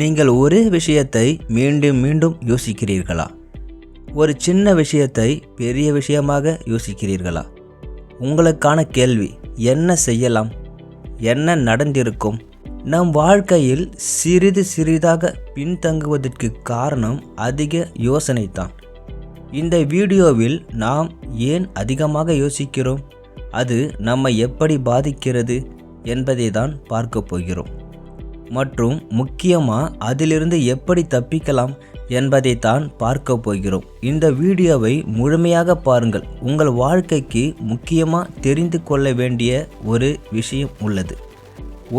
நீங்கள் ஒரே விஷயத்தை மீண்டும் மீண்டும் யோசிக்கிறீர்களா? ஒரு சின்ன விஷயத்தை பெரிய விஷயமாக யோசிக்கிறீர்களா? உங்களுக்கான கேள்வி என்ன செய்யலாம்? என்ன நடந்திருக்கும்? நம் வாழ்க்கையில் சிறிது சிறிதாக பின்தங்குவதற்கு காரணம் அதிக யோசனை தான் இந்த வீடியோவில் நாம் ஏன் அதிகமாக யோசிக்கிறோம்? அது நம்மை எப்படி பாதிக்கிறது என்பதை தான் பார்க்க போகிறோம். மற்றும் முக்கியமாக அதிலிருந்து எப்படி தப்பிக்கலாம் என்பதை தான் பார்க்க போகிறோம். இந்த வீடியோவை முழுமையாக பாருங்கள். உங்கள் வாழ்க்கைக்கு முக்கியமாக தெரிந்து கொள்ள வேண்டிய ஒரு விஷயம் உள்ளது.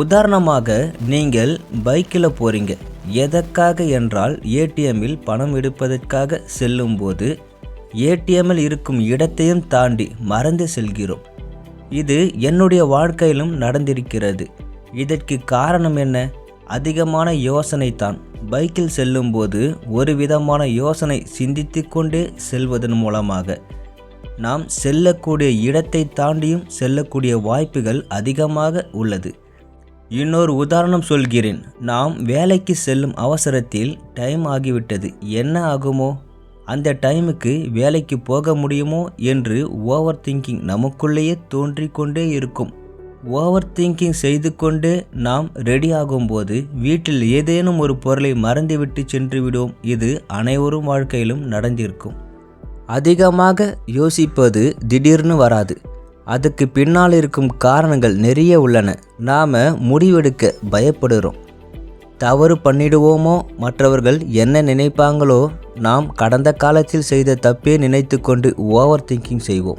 உதாரணமாக நீங்கள் பைக்கில் போகிறீங்க எதற்காக என்றால் ஏடிஎம்மில் பணம் எடுப்பதற்காக செல்லும்போது ஏடிஎம்மில் இருக்கும் இடத்தையும் தாண்டி மறந்து செல்கிறோம். இது என்னுடைய வாழ்க்கையிலும் நடந்திருக்கிறது. இதற்கு காரணம் என்ன? அதிகமான யோசனை தான் பைக்கில் செல்லும்போது ஒரு விதமான யோசனை சிந்தித்து கொண்டே செல்வதன் மூலமாக. நாம் செல்லக்கூடிய இடத்தை தாண்டியும் செல்லக்கூடிய வாய்ப்புகள் அதிகமாக உள்ளது. இன்னொரு உதாரணம் சொல்கிறேன். நாம் வேலைக்கு செல்லும் அவசரத்தில் டைம் ஆகிவிட்டது. என்ன ஆகுமோ? அந்த டைமுக்கு வேலைக்கு போக முடியுமோ? என்று ஓவர் திங்கிங் நமக்குள்ளேயே தோன்றிக்கொண்டே இருக்கும். ஓவர் திங்கிங் செய்து கொண்டு நாம் ரெடி ஆகும்போது வீட்டில் ஏதேனும் ஒரு பொருளை மறந்துவிட்டு சென்று விடுவோம் இது அனைவரும் வாழ்க்கையிலும் நடந்திருக்கும். அதிகமாக யோசிப்பது திடீர்னு வராது. அதுக்கு பின்னால் இருக்கும் காரணங்கள் நிறைய உள்ளன. நாம் முடிவெடுக்க பயப்படுறோம். தவறு பண்ணிடுவோமோ? மற்றவர்கள் என்ன நினைப்பாங்களோ? நாம் கடந்த காலத்தில் செய்த தப்பே நினைத்து கொண்டு ஓவர் திங்கிங் செய்வோம்.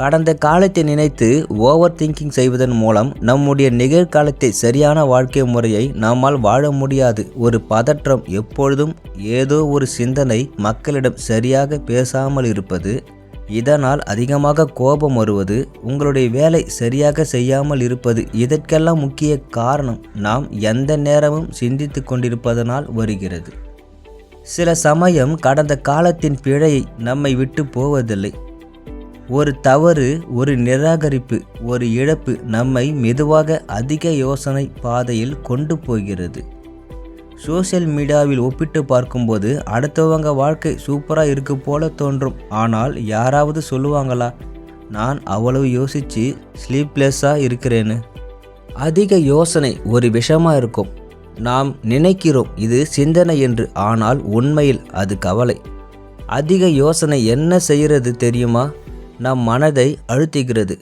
கடந்த காலத்தை நினைத்து ஓவர் திங்கிங் செய்வதன் மூலம் நம்முடைய நிகழ்காலத்தை சரியான வாழ்க்கை முறையை நம்மால் வாழ முடியாது. ஒரு பதற்றம் எப்பொழுதும் ஏதோ ஒரு சிந்தனை மக்களிடம் சரியாக பேசாமல் இருப்பது இதனால் அதிகமாக கோபம் வருவது உங்களுடைய வேலை சரியாக செய்யாமல் இருப்பது இதற்கெல்லாம் முக்கிய காரணம் நாம் எந்த நேரமும் சிந்தித்து கொண்டிருப்பதனால் வருகிறது. சில சமயம் கடந்த காலத்தின் பிழையை நம்மை விட்டு போவதில்லை. ஒரு தவறு ஒரு நிராகரிப்பு ஒரு இழப்பு நம்மை மெதுவாக அதிக யோசனை பாதையில் கொண்டு போகிறது. சோஷியல் மீடியாவில் ஒப்பிட்டு பார்க்கும்போது அடுத்தவங்க வாழ்க்கை சூப்பராக இருக்கு போல தோன்றும். ஆனால் யாராவது சொல்லுவாங்களா நான் அவ்வளவு யோசித்து ஸ்லீப்லெஸ்ஸாக இருக்கிறேன்னு? அதிக யோசனை ஒரு விஷமாக இருக்கும். நாம் நினைக்கிறோம் இது சிந்தனை என்று ஆனால் உண்மையில் அது கவலை. அதிக யோசனை என்ன செய்கிறது தெரியுமா? நம் மனதை அழுத்துகிறது.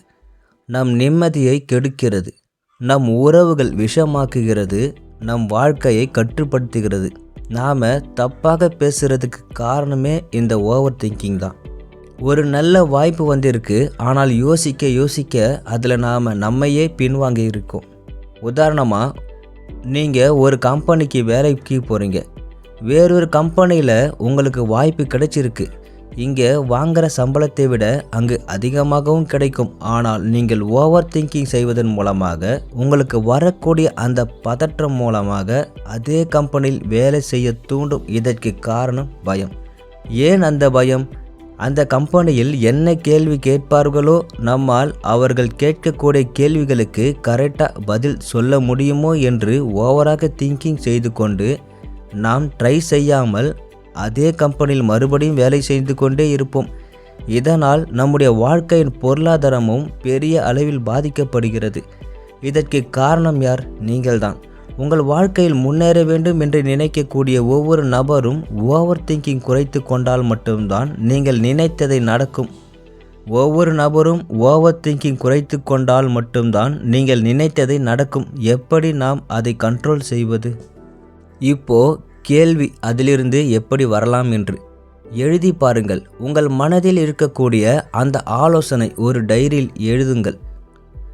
நம் நிம்மதியை கெடுக்கிறது. நம் உறவுகள் விஷமாக்குகிறது. நம் வாழ்க்கையை கட்டுப்படுத்துகிறது. நாம் தப்பாக பேசுகிறதுக்கு காரணமே இந்த ஓவர் திங்கிங் தான். ஒரு நல்ல வாய்ப்பு வந்திருக்கு. ஆனால் யோசிக்க யோசிக்க அதில் நாம் நம்மையே பின்வாங்கி இருக்கோம். உதாரணமாக நீங்கள் ஒரு கம்பெனிக்கு வேலைக்கு போகிறீங்க வேறொரு கம்பெனியில் உங்களுக்கு வாய்ப்பு கிடைச்சிருக்கு. இங்கே வாங்குற சம்பளத்தை விட அங்கு அதிகமாகவும் கிடைக்கும். ஆனால் நீங்கள் ஓவர் திங்கிங் செய்வதன் மூலமாக உங்களுக்கு வரக்கூடிய அந்த பதற்றம் மூலமாக அதே கம்பெனியில் வேலை செய்ய தூண்டும். இதற்கு காரணம் பயம். ஏன் அந்த பயம்? அந்த கம்பெனியில் என்ன கேள்வி கேட்பார்களோ நம்மால் அவர்கள் கேட்கக்கூடிய கேள்விகளுக்கு கரெக்டாக பதில் சொல்ல முடியுமோ என்று ஓவராக திங்கிங் செய்து கொண்டு நாம் ட்ரை செய்யாமல் அதே கம்பெனியில் மறுபடியும் வேலை செய்து கொண்டே இருப்போம். இதனால் நம்முடைய வாழ்க்கையின் பொருளாதாரமும் பெரிய அளவில் பாதிக்கப்படுகிறது. இதற்கு காரணம் யார்? நீங்கள்தான். உங்கள் வாழ்க்கையில் முன்னேற வேண்டும் என்று நினைக்கக்கூடிய ஒவ்வொரு நபரும் ஓவர் திங்கிங் குறைத்து கொண்டால் மட்டும்தான் நீங்கள் நினைத்ததை நடக்கும். ஒவ்வொரு நபரும் ஓவர் திங்கிங் குறைத்து கொண்டால் மட்டும்தான் நீங்கள் நினைத்ததை நடக்கும். எப்படி நாம் அதை கண்ட்ரோல் செய்வது? இப்போ கேள்வி அதிலிருந்து எப்படி வரலாம் என்று எழுதி பாருங்கள். உங்கள் மனதில் இருக்கக்கூடிய அந்த ஆலோசனை ஒரு டைரியில் எழுதுங்கள்.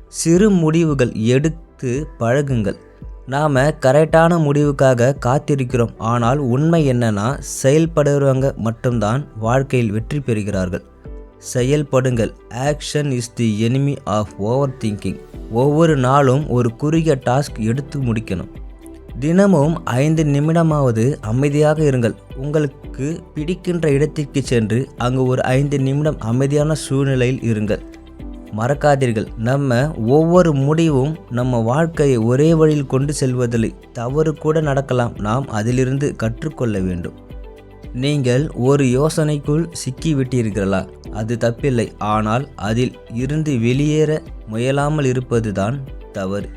சிறு முடிவுகள் எடுத்து பழகுங்கள். நாம் கரெக்டான முடிவுக்காக காத்திருக்கிறோம். ஆனால் உண்மை என்னன்னா செயல்படுறவங்க மட்டும்தான் வாழ்க்கையில் வெற்றி பெறுகிறார்கள். செயல்படுங்கள். Action is the enemy of overthinking ஒவ்வொரு நாளும் ஒரு குறுகிய டாஸ்க் எடுத்து முடிக்கணும். தினமும் ஐந்து நிமிடமாவது அமைதியாக இருங்கள். உங்களுக்கு பிடிக்கின்ற இடத்திற்கு சென்று அங்கு ஒரு ஐந்து நிமிடம் அமைதியான சூழ்நிலையில் இருங்கள். மறக்காதீர்கள். நம்ம ஒவ்வொரு முடிவும் நம்ம வாழ்க்கையை ஒரே வழியில் கொண்டு செல்வதில்லை. தவறு கூட நடக்கலாம். நாம் அதிலிருந்து கற்றுக்கொள்ள வேண்டும். நீங்கள் ஒரு யோசனைக்குள் சிக்கிவிட்டீர்களா? அது தப்பில்லை. ஆனால் அதில் இருந்து வெளியேற முயலாமல் இருப்பதுதான் தவறு.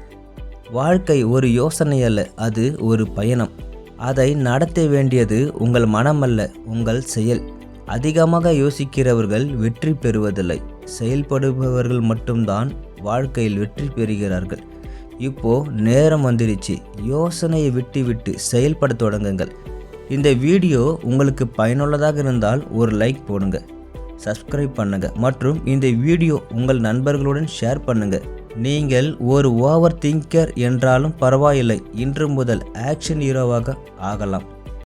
வாழ்க்கை ஒரு யோசனை அல்ல அது ஒரு பயணம். அதை நடத்த வேண்டியது உங்கள் மனமல்ல உங்கள் செயல். அதிகமாக யோசிக்கிறவர்கள் வெற்றி பெறுவதில்லை. செயல்படுபவர்கள் மட்டும்தான் வாழ்க்கையில் வெற்றி பெறுகிறார்கள். இப்போ நேரம் வந்துடுச்சு. யோசனையை விட்டு விட்டு செயல்பட தொடங்குங்கள். இந்த வீடியோ உங்களுக்கு பயனுள்ளதாக இருந்தால் ஒரு லைக் போடுங்க சப்ஸ்கிரைப் பண்ணுங்கள் மற்றும் இந்த வீடியோ உங்கள் நண்பர்களுடன் ஷேர் பண்ணுங்கள் நீங்கள் ஒரு ஓவர் திங்கர் என்றாலும் பரவாயில்லை. இன்று முதல் ஆக்ஷன் ஹீரோவாக ஆகலாம்.